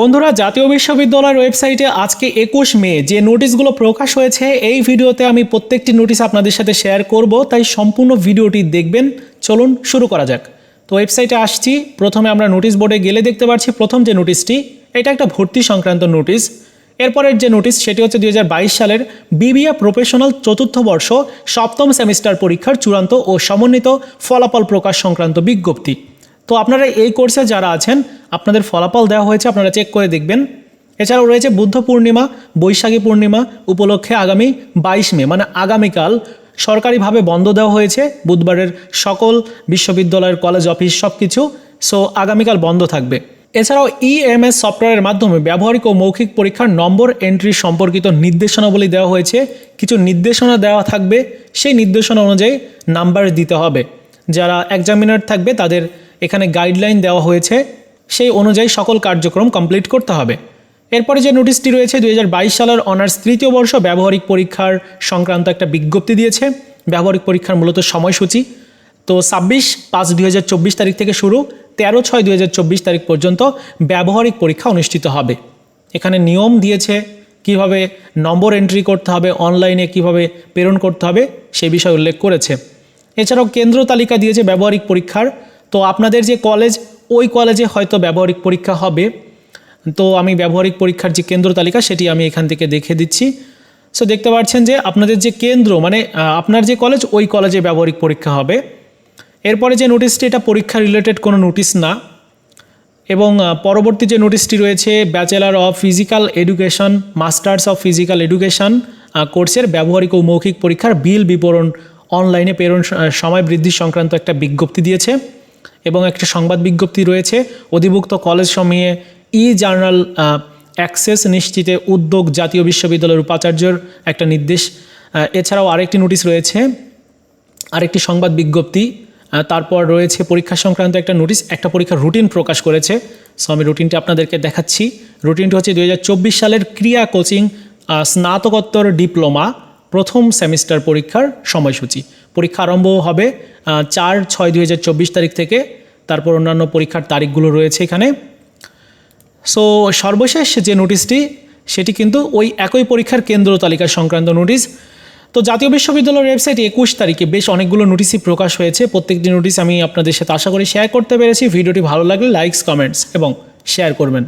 বন্ধুরা, জাতীয় বিশ্ববিদ্যালয়ের ওয়েবসাইটে আজকে একুশ মে, যে নোটিশগুলো প্রকাশ হয়েছে, এই ভিডিওতে আমি প্রত্যেকটি নোটিশ আপনাদের সাথে শেয়ার করব, তাই সম্পূর্ণ ভিডিওটি দেখবেন। চলুন শুরু করা যাক। তো ওয়েবসাইটে আসছি, প্রথমে আমরা নোটিশ বোর্ডে গেলে দেখতে পাচ্ছি প্রথম যে নোটিশটি, এটা একটা ভর্তি সংক্রান্ত নোটিশ। এরপরের যে নোটিশ, সেটি হচ্ছে দু হাজার বাইশ সালের বিবিএ প্রফেশনাল চতুর্থ বর্ষ, সপ্তম সেমিস্টার পরীক্ষার চূড়ান্ত ও সমন্বিত ফলাফল প্রকাশ সংক্রান্ত বিজ্ঞপ্তি। তো আপনারা এই কোর্সে যারা আছেন আপনাদের ফলাফল দেওয়া হয়েছে, আপনারা চেক করে দেখবেন। এছাড়াও রয়েছে বুদ্ধ পূর্ণিমা, বৈশাখী পূর্ণিমা উপলক্ষে আগামী বাইশ মে মানে আগামীকাল সরকারিভাবে বন্ধ দেওয়া হয়েছে। বুধবারের সকল বিশ্ববিদ্যালয়ের কলেজ, অফিস সব কিছু সো আগামীকাল বন্ধ থাকবে। এছাড়াও ইএমএস সফটওয়্যারের মাধ্যমে ব্যবহারিক ও মৌখিক পরীক্ষার নম্বর এন্ট্রি সম্পর্কিত নির্দেশনাবলী দেওয়া হয়েছে। কিছু নির্দেশনা দেওয়া থাকবে, সেই নির্দেশনা অনুযায়ী নাম্বার দিতে হবে। যারা এক্সামিনার থাকবে, তাদের এখানে গাইডলাইন দেওয়া হয়েছে। সেই অনুযায়ী সকল কার্যক্রম কমপ্লিট করতে হবে। এরপরে যে নোটিশটি রয়েছে, দুই হাজার বাইশ সালের অনার্স তৃতীয় বর্ষ ব্যবহারিক পরীক্ষার সংক্রান্ত একটা বিজ্ঞপ্তি দিয়েছে। ব্যবহারিক পরীক্ষার মূলত সময়সূচি। তো ছাব্বিশ পাঁচ দুই তারিখ থেকে শুরু, তেরো ছয় দুই তারিখ পর্যন্ত ব্যবহারিক পরীক্ষা অনুষ্ঠিত হবে। এখানে নিয়ম দিয়েছে কীভাবে নম্বর এন্ট্রি করতে হবে অনলাইনে কীভাবে প্রেরণ করতে হবে, সে বিষয়ে উল্লেখ করেছে। এছাড়াও কেন্দ্র তালিকা দিয়েছে ব্যবহারিক পরীক্ষার। তো আপনাদের যে কলেজ ওই কলেজে হয়তো ব্যবহারিক পরীক্ষা হবে। তো আমি ব্যবহারিক পরীক্ষার যে কেন্দ্র তালিকা সেটি আমি এখান থেকে দেখে দিচ্ছি। সো দেখতে পাচ্ছেন যে আপনাদের যে কেন্দ্র মানে আপনার যে কলেজ ওই কলেজে ব্যবহারিক পরীক্ষা হবে। এরপরে যে নোটিশটি এটা পরীক্ষা রিলেটেড কোনো নোটিশ না। এবং পরবর্তী যে নোটিশটি রয়েছে bachelor of physical education masters of physical education কোর্সের ব্যবহারিক ও মৌখিক পরীক্ষার বিল বিবরণ অনলাইনে প্রেরণ সময় বৃদ্ধি সংক্রান্ত একটা বিজ্ঞপ্তি দিয়েছে। এবং একটা সংবাদ বিজ্ঞপ্তি রয়েছে, অধিভুক্ত কলেজ সমূহে ই জার্নাল অ্যাক্সেস নিশ্চিতে উদ্যোগ জাতীয় বিশ্ববিদ্যালয়ের উপাচার্যর একটা নির্দেশ। এছাড়াও আরেকটি নোটিশ রয়েছে, আরেকটি সংবাদ বিজ্ঞপ্তি। তারপর রয়েছে পরীক্ষা সংক্রান্ত একটা নোটিশ একটা পরীক্ষার রুটিন প্রকাশ করেছে। সো আমি রুটিনটি আপনাদেরকে দেখাচ্ছি। রুটিনটি হচ্ছে দুই হাজার চব্বিশ সালের ক্রিয়া কোচিং স্নাতকোত্তর ডিপ্লোমা প্রথম সেমিস্টার পরীক্ষার সময়সূচি। পরীক্ষা আরম্ভ হবে চার ছয় দুই তারিখ থেকে। তারপর অন্যান্য পরীক্ষার তারিখগুলো রয়েছে এখানে। সো সর্বশেষ যে নোটিশটি সেটি কিন্তু ওই একই পরীক্ষার কেন্দ্র তালিকা সংক্রান্ত নোটিশ তো জাতীয় বিশ্ববিদ্যালয়ের ওয়েবসাইটে একুশ তারিখে বেশ অনেকগুলো নোটিশই প্রকাশ হয়েছে। প্রত্যেকটি নোটিশ আমি আপনাদের সাথে আশা করি শেয়ার করতে পেরেছি। ভিডিওটি ভালো লাগলে লাইকস কমেন্টস এবং শেয়ার করবেন।